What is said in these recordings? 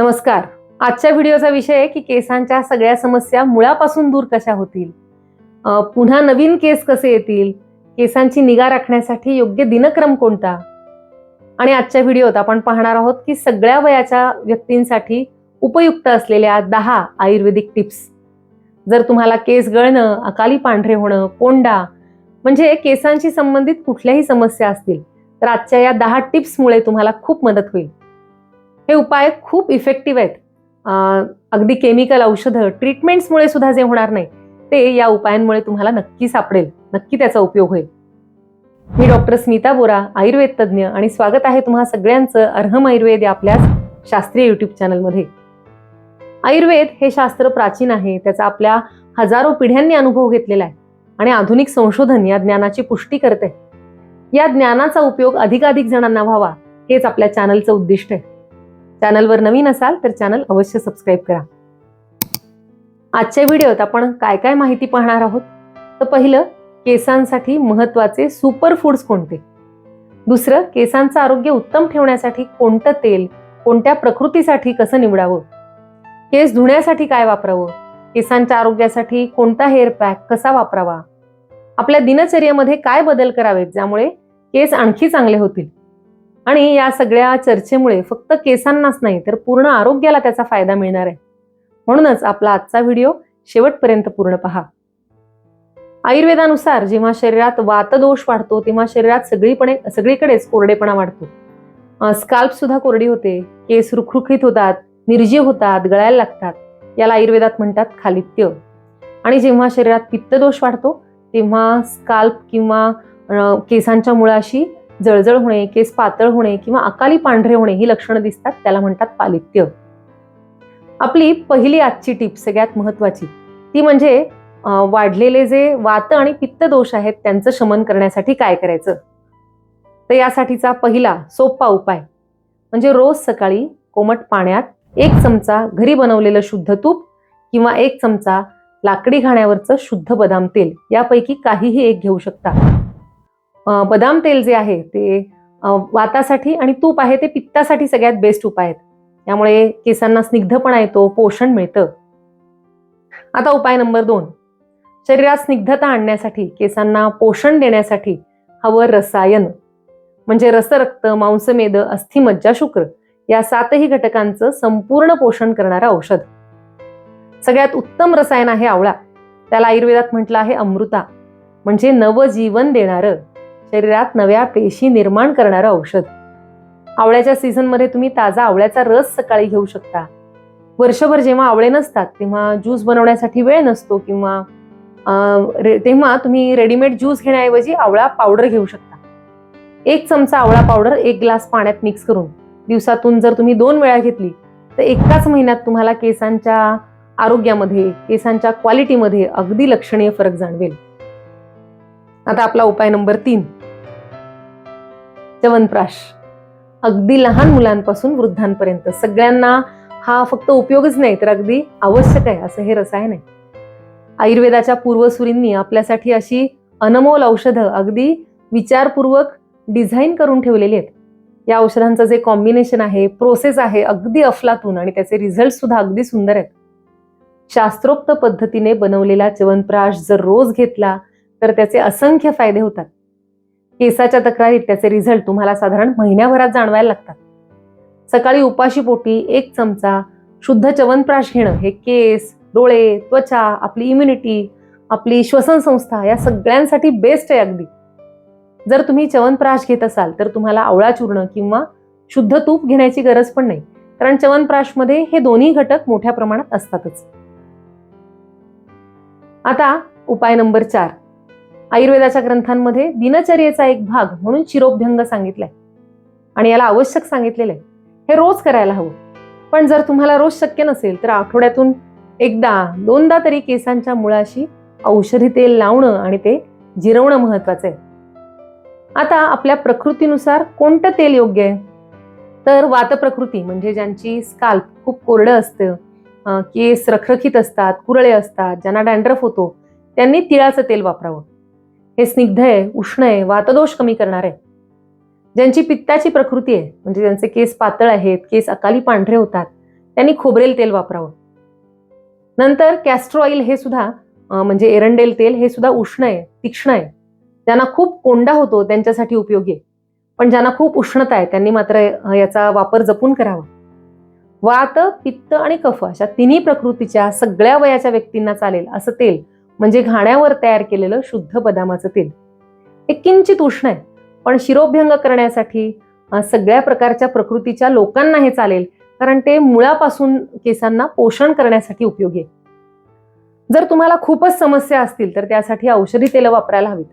नमस्कार. आजच्या व्हिडिओचा विषय आहे की केसांच्या सगळ्या समस्या मुळापासून दूर कशा होतील? पुन्हा नवीन केस कसे येतील? केसांची निगा राखण्यासाठी योग्य दिनक्रम कोणता? आणि आजच्या व्हिडिओत आपण पाहणार आहोत की सगळ्या वयाच्या व्यक्तींसाठी उपयुक्त असलेल्या दहा आयुर्वेदिक टिप्स. जर तुम्हाला केस गळणं अकाली पांढरे होणं कोंडा म्हणजे केसांशी संबंधित कुठल्याही समस्या असतील तर आजच्या या दहा टिप्समुळे तुम्हाला खूप मदत होईल. हे उपाय खूप इफेक्टिव्ह आहेत. अगदी केमिकल औषधं ट्रीटमेंट्समुळे सुद्धा जे होणार नाही ते या उपायांमुळे तुम्हाला नक्की सापडेल. नक्की त्याचा उपयोग होईल. मी डॉक्टर स्मिता बोरा आयुर्वेद तज्ज्ञ आणि स्वागत आहे तुम्हा सगळ्यांचं अर्हम आयुर्वेद या आपल्याच शास्त्रीय युट्यूब चॅनलमध्ये आयुर्वेद हे शास्त्र प्राचीन आहे त्याचा आपल्या हजारो पिढ्यांनी अनुभव घेतलेला आहे आणि आधुनिक संशोधन या ज्ञानाची पुष्टी करते. या ज्ञानाचा उपयोग अधिकाधिक जणांना व्हावा हेच आपल्या चॅनलचं उद्दिष्ट आहे. चॅनलवर नवीन असाल तर चॅनल अवश्य सबस्क्राईब करा. आजच्या व्हिडिओत आपण काय काय माहिती पाहणार आहोत? तर पहिलं केसांसाठी महत्त्वाचे सुपर फूड्स कोणते? दुसरं केसांचं आरोग्य उत्तम ठेवण्यासाठी कोणतं तेल कोणत्या प्रकृतीसाठी कसं निवडावं? केस धुण्यासाठी काय वापरावं? केसांच्या आरोग्यासाठी कोणता हेअर पॅक कसा वापरावा? आपल्या दिनचर्येमध्ये काय बदल करावेत ज्यामुळे केस आणखी चांगले होतील? आणि या सगळ्या चर्चेमुळे फक्त केसांनाच नाही तर पूर्ण आरोग्याला त्याचा फायदा मिळणार आहे. म्हणूनच आपला आजचा व्हिडिओ शेवटपर्यंत पूर्ण पहा. आयुर्वेदानुसार जेव्हा शरीरात वातदोष वाढतो तेव्हा शरीरात सगळीपणे सगळीकडेच कोरडेपणा वाढतो. स्काल्प सुद्धा कोरडी होते केस रुखरुखीत होतात निर्जीव होतात गळायला लागतात याला आयुर्वेदात म्हणतात खालित्य. आणि जेव्हा शरीरात पित्तदोष वाढतो तेव्हा स्काल्प किंवा केसांच्या मुळाशी जळजळ होणे केस पातळ होणे किंवा अकाली पांढरे होणे ही लक्षणं दिसतात त्याला म्हणतात पालित्य. आपली पहिली आजची टीप सगळ्यात महत्वाची ती म्हणजे वाढलेले जे वात आणि पित्त दोष आहेत त्यांचं शमन करण्यासाठी काय करायचं? तर यासाठीचा पहिला सोपा उपाय म्हणजे रोज सकाळी कोमट पाण्यात एक चमचा घरी बनवलेलं शुद्ध तूप किंवा एक चमचा लाकडी घाण्यावरचं शुद्ध बदाम तेल यापैकी काहीही एक घेऊ शकता. बदाम तेल जे आहे ते वातासाठी आणि तूप आहे ते पित्तासाठी सगळ्यात बेस्ट उपाय आहेत. त्यामुळे केसांना स्निग्धपणा येतो पोषण मिळतं. आता उपाय नंबर दोन. शरीरात स्निग्धता आणण्यासाठी केसांना पोषण देण्यासाठी हवं रसायन. म्हणजे रसरक्त मांसमेद अस्थिमज्जा शुक्र या सातही घटकांचं संपूर्ण पोषण करणारं औषध. सगळ्यात उत्तम रसायन आहे आवळा. त्याला आयुर्वेदात म्हटलं आहे अमृता. म्हणजे नवजीवन देणारं. शरीरात नव्या पेशी निर्माण करणारं औषध. आवळ्याच्या सीझनमध्ये तुम्ही ताजा आवळ्याचा रस सकाळी घेऊ शकता. वर्षभर जेव्हा आवळे नसतात तेव्हा ज्यूस बनवण्यासाठी वेळ नसतो किंवा तेव्हा तुम्ही रेडीमेड ज्यूस घेण्याऐवजी आवळा पावडर घेऊ शकता. एक चमचा आवळा पावडर एक ग्लास पाण्यात मिक्स करून दिवसातून जर तुम्ही दोन वेळा घेतली तर एकाच महिन्यात तुम्हाला केसांच्या आरोग्यामध्ये केसांच्या क्वालिटीमध्ये अगदी लक्षणीय फरक जाणवेल. आता आपला उपाय नंबर तीन. चवनप्राश अगदी लहान मुलांपासून वृद्धांपर्यंत. सगळ्यांना हा फक्त उपयोगच नाही तर अगदी आवश्यक आहे असं हे रसायन आहे. आयुर्वेदाच्या पूर्वसुरींनी आपल्यासाठी अशी अनमोल औषधं अगदी विचारपूर्वक डिझाईन करून ठेवलेली आहेत. या औषधांचं जे कॉम्बिनेशन आहे प्रोसेस आहे अगदी अफलातून आणि त्याचे रिझल्ट सुद्धा अगदी सुंदर आहेत. शास्त्रोक्त पद्धतीने बनवलेला च्यवनप्राश जर रोज घेतला तर त्याचे असंख्य फायदे होतात. केसाच्या तक्रारीत त्याचे रिझल्ट तुम्हाला साधारण महिन्याभरात जाणवायला लागतात. सकाळी उपाशी पोटी एक चमचा शुद्ध चवनप्राश घेणं हे केस डोळे त्वचा आपली इम्युनिटी आपली श्वसन संस्था या सगळ्यांसाठी बेस्ट आहे अगदी. जर तुम्ही च्यवनप्राश घेत असाल तर तुम्हाला आवळा चूर्ण किंवा शुद्ध तूप घेण्याची गरज पण नाही. कारण चवनप्राशमध्ये हे दोन्ही घटक मोठ्या प्रमाणात असतातच. आता उपाय नंबर चार. आयुर्वेदाच्या ग्रंथांमध्ये दिनचर्येचा एक भाग म्हणून शिरोभ्यंग सांगितलाय. आणि याला आवश्यक सांगितलेलं आहे. हे रोज करायला हवं. पण जर तुम्हाला रोज शक्य नसेल तर आठवड्यातून एकदा दोनदा तरी केसांच्या मुळाशी औषधी तेल लावणं आणि ते जिरवणं महत्वाचं आहे. आता आपल्या प्रकृतीनुसार कोणतं तेल योग्य आहे? तर वातप्रकृती म्हणजे ज्यांची स्काल्प खूप कोरडं असतं केस रखरखीत असतात कुरळे असतात ज्यांना डॅन्ड्रफ होतो त्यांनी तिळाचं तेल वापरावं. हे स्निग्ध आहे उष्ण आहे वातदोष कमी करणार आहे. ज्यांची पित्ताची प्रकृती आहे म्हणजे ज्यांचे केस पातळ आहेत केस अकाली पांढरे होतात त्यांनी खोबरेल तेल वापरावं. नंतर कॅस्ट्रो ऑइल हे सुद्धा म्हणजे एरंडेल तेल हे सुद्धा उष्ण आहे तीक्ष्ण आहे. ज्यांना खूप कोंडा होतो त्यांच्यासाठी उपयोगी आहे. पण ज्यांना खूप उष्णता आहे त्यांनी मात्र याचा वापर जपून करावा. वात पित्त आणि कफ अशा तिन्ही प्रकृतीच्या सगळ्या वयाच्या व्यक्तींना चालेल असं तेल म्हणजे घाण्यावर तयार केलेलं शुद्ध बदामाचं तेल. हे किंचित उष्ण आहे पण शिरोभ्यंग करण्यासाठी सगळ्या प्रकारच्या प्रकृतीच्या लोकांना हे चालेल कारण ते मुळापासून केसांना पोषण करण्यासाठी उपयोगी आहे. जर तुम्हाला खूपच समस्या असतील तर त्यासाठी औषधी तेल वापरायला हवीत.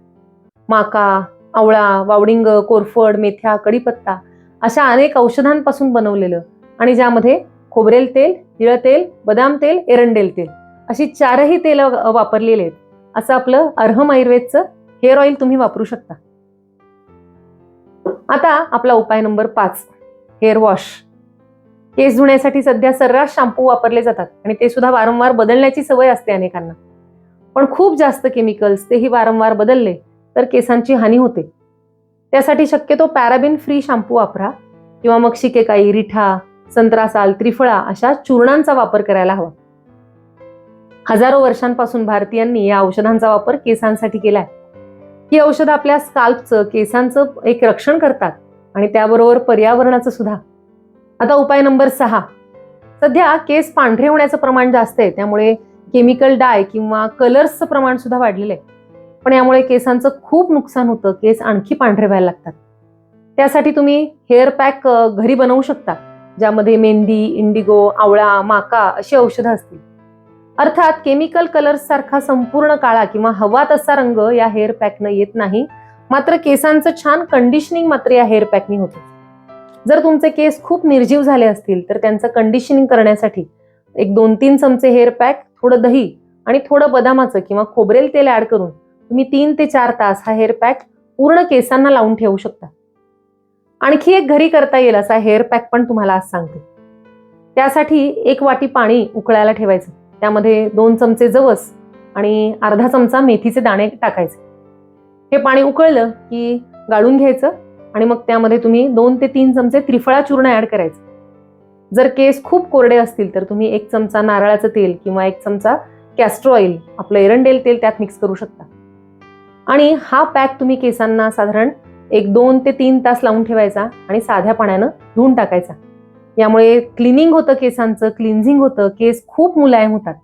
माका आवळा वावडिंग कोरफड मेथ्या कडीपत्ता अशा अनेक औषधांपासून बनवलेलं आणि ज्यामध्ये खोबरेल तेल तिळ तेल बदाम तेल एरंडेल तेल अशी चारही तेल वापरलेली आहेत. असं आपलं अर्हम आयुर्वेदचं हेअर ऑइल तुम्ही वापरू शकता. आता आपला उपाय नंबर पाच हेअर वॉश केस धुण्यासाठी सध्या सर्रास शॅम्पू वापरले जातात आणि ते सुद्धा वारंवार बदलण्याची सवय असते अनेकांना. पण खूप जास्त केमिकल्स तेही वारंवार बदलले तर केसांची हानी होते. त्यासाठी शक्यतो पॅराबिन फ्री शॅम्पू वापरा किंवा मग शिकेकाई रिठा संत्रासाल त्रिफळा अशा चूर्णांचा वापर करायला हवा. हजारो वर्षांपासून भारतीयांनी या औषधांचा वापर केसांसाठी केलाय. ही औषधं आपल्या स्काल्पचं केसांचं एक रक्षण करतात आणि त्याबरोबर पर्यावरणाचं सुद्धा. आता उपाय नंबर सहा. सध्या केस पांढरे होण्याचं प्रमाण जास्त आहे त्यामुळे केमिकल डाय किंवा कलर्सचं प्रमाण सुद्धा वाढलेलं आहे. पण यामुळे केसांचं खूप नुकसान होतं केस आणखी पांढरे व्हायला लागतात. त्यासाठी तुम्ही हेअर पॅक घरी बनवू शकता ज्यामध्ये मेहंदी इंडिगो आवळा माका अशी औषधं असतील. अर्थात केमिकल कलर्स सारखा संपूर्ण काळा किंवा हवा तसा रंग या हेअर पॅकनं येत नाही. मात्र केसांचं छान कंडिशनिंग मात्र या हेअर पॅकनी होतं. जर तुमचे केस खूप निर्जीव झाले असतील तर त्यांचं कंडिशनिंग करण्यासाठी एक दोन तीन चमचे हेअर पॅक थोडं दही आणि थोडं बदामाचं किंवा खोबरेल तेल ऍड करून तुम्ही तीन ते चार तास हा हेअर पॅक पूर्ण केसांना लावून ठेवू शकता. आणखी एक घरी करता येईल असा हेअर पॅक पण तुम्हाला आज सांगते. त्यासाठी एक वाटी पाणी उकळायला ठेवायचं. त्यामध्ये दोन चमचे जवस आणि अर्धा चमचा मेथीचे दाणे टाकायचे. हे पाणी उकळलं की गाळून घ्यायचं आणि मग त्यामध्ये तुम्ही दोन ते तीन चमचे त्रिफळा चूर्ण ॲड करायचं. जर केस खूप कोरडे असतील तर तुम्ही एक चमचा नारळाचं तेल किंवा एक चमचा कॅस्ट्रो ऑइल आपलं एरंडेल तेल त्यात मिक्स करू शकता. आणि हा पॅक तुम्ही केसांना साधारण एक दोन ते तीन तास लावून ठेवायचा आणि साध्या पाण्यानं धुवून टाकायचा. यामुळे क्लिनिंग होतं केसांचं क्लिन्झिंग होतं. केस खूप मुलायम होतात.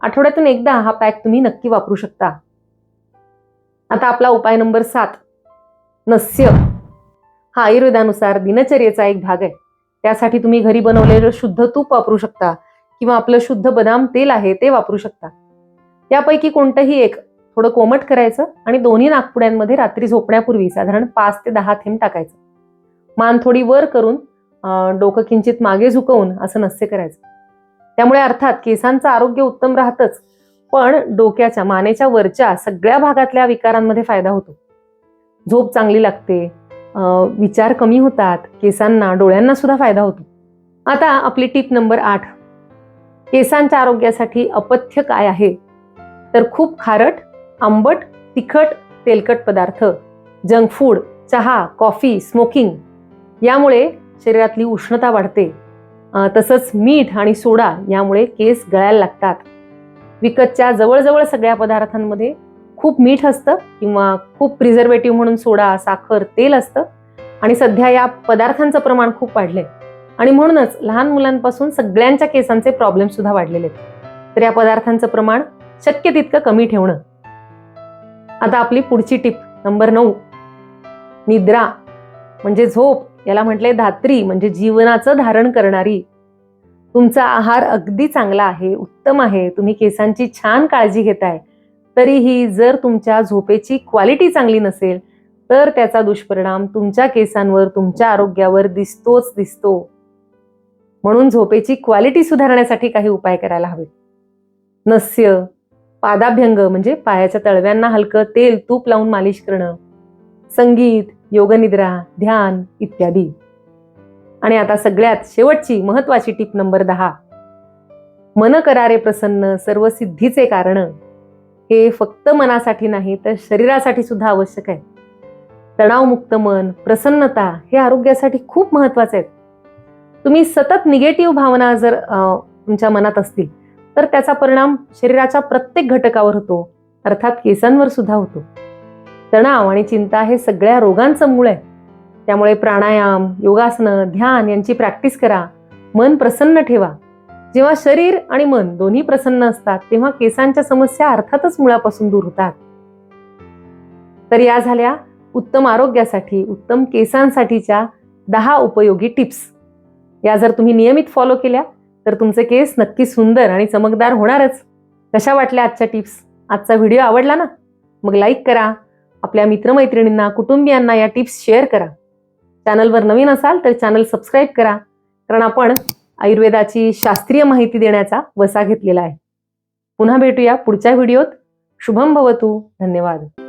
आठवड्यातून एकदा हा पॅक तुम्ही नक्की वापरू शकता. आता आपला उपाय नंबर सात. नस्य. हा आयुर्वेदानुसार दिनचर्येचा एक भाग आहे. त्यासाठी तुम्ही घरी बनवलेलं शुद्ध तूप वापरू शकता किंवा आपलं शुद्ध बदाम तेल आहे ते वापरू शकता. यापैकी कोणतंही एक थोडं कोमट करायचं आणि दोन्ही नागपुड्यांमध्ये रात्री झोपण्यापूर्वी साधारण पाच ते दहा थेंब टाकायचं. मान थोडी वर करून डोकं किंचित मागे झुकवून असं नसते करायचं. त्यामुळे अर्थात केसांचं आरोग्य उत्तम राहतच पण डोक्याच्या मानेच्या वरच्या सगळ्या भागातल्या विकारांमध्ये फायदा होतो. झोप चांगली लागते विचार कमी होतात केसांना डोळ्यांना सुद्धा फायदा होतो. आता आपली टीप नंबर आठ. केसांच्या आरोग्यासाठी अपथ्य काय आहे? तर खूप खारट आंबट तिखट तेलकट पदार्थ जंक फूड चहा कॉफी स्मोकिंग यामुळे शरीरातली उष्णता वाढते. तसंच मीठ आणि सोडा यामुळे केस गळायला लागतात. विकतच्या जवळजवळ सगळ्या पदार्थांमध्ये खूप मीठ असतं किंवा खूप प्रिझर्वेटिव्ह म्हणून सोडा साखर तेल असतं. आणि सध्या या पदार्थांचं प्रमाण खूप वाढलंय. आणि म्हणूनच लहान मुलांपासून सगळ्यांच्या केसांचे प्रॉब्लेम सुद्धा वाढलेले आहेत. तर या पदार्थांचं प्रमाण शक्य तितकं कमी ठेवणं. आता आपली पुढची टिप नंबर नऊ. निद्रा म्हणजे झोप. याला म्हटले धात्री म्हणजे जीवनाचं धारण करणारी. तुमचा आहार अगदी चांगला आहे उत्तम आहे तुम्ही केसांची छान काळजी घेताय. तरीही जर तुमच्या झोपेची क्वालिटी चांगली नसेल तर त्याचा दुष्परिणाम तुमच्या केसांवर तुमच्या आरोग्यावर दिसतोच दिसतो. म्हणून झोपेची क्वालिटी सुधारण्यासाठी काही उपाय करायला हवे नस्य पादाभ्यंग म्हणजे पायाच्या तळव्यांना हलकं तेल तूप लावून मालिश करणं. संगीत योगनिद्रा ध्यान इत्यादी. आणि आता सगळ्यात शेवटची महत्वाची टिप नंबर दहा. मन करारे प्रसन्न सर्व सिद्धीचे कारण. हे फक्त मनासाठी नाही तर शरीरासाठी सुद्धा आवश्यक आहे. तणावमुक्त मन प्रसन्नता हे आरोग्यासाठी खूप महत्त्वाचे आहेत. तुम्ही सतत निगेटिव्ह भावना जर तुमच्या मनात असतील तर त्याचा परिणाम शरीराच्या प्रत्येक घटकावर होतो अर्थात केसांवर सुद्धा होतो. तणाव आणि चिंता हे सगळ्या रोगांचं मूळ आहे. त्यामुळे प्राणायाम योगासनं ध्यान यांची प्रॅक्टिस करा. मन प्रसन्न ठेवा. जेव्हा शरीर आणि मन दोन्ही प्रसन्न असतात तेव्हा केसांच्या समस्या अर्थातच मुळापासून दूर होतात. तर या झाल्या उत्तम आरोग्यासाठी उत्तम केसांसाठीच्या दहा उपयोगी टिप्स. या जर तुम्ही नियमित फॉलो केल्या तर तुमचे केस नक्की सुंदर आणि चमकदार होणारच. कशा वाटल्या आजच्या टिप्स? आजचा व्हिडिओ आवडला ना? मग लाईक करा. आपल्या मित्रमैत्रिणींना कुटुंबियांना या टिप्स शेअर करा. चॅनलवर नवीन असाल तर चॅनल सबस्क्राईब करा. कारण आपण आयुर्वेदाची शास्त्रीय माहिती देण्याचा वसा घेतलेला आहे. पुन्हा भेटूया पुढच्या व्हिडिओत. शुभम भवतू. धन्यवाद.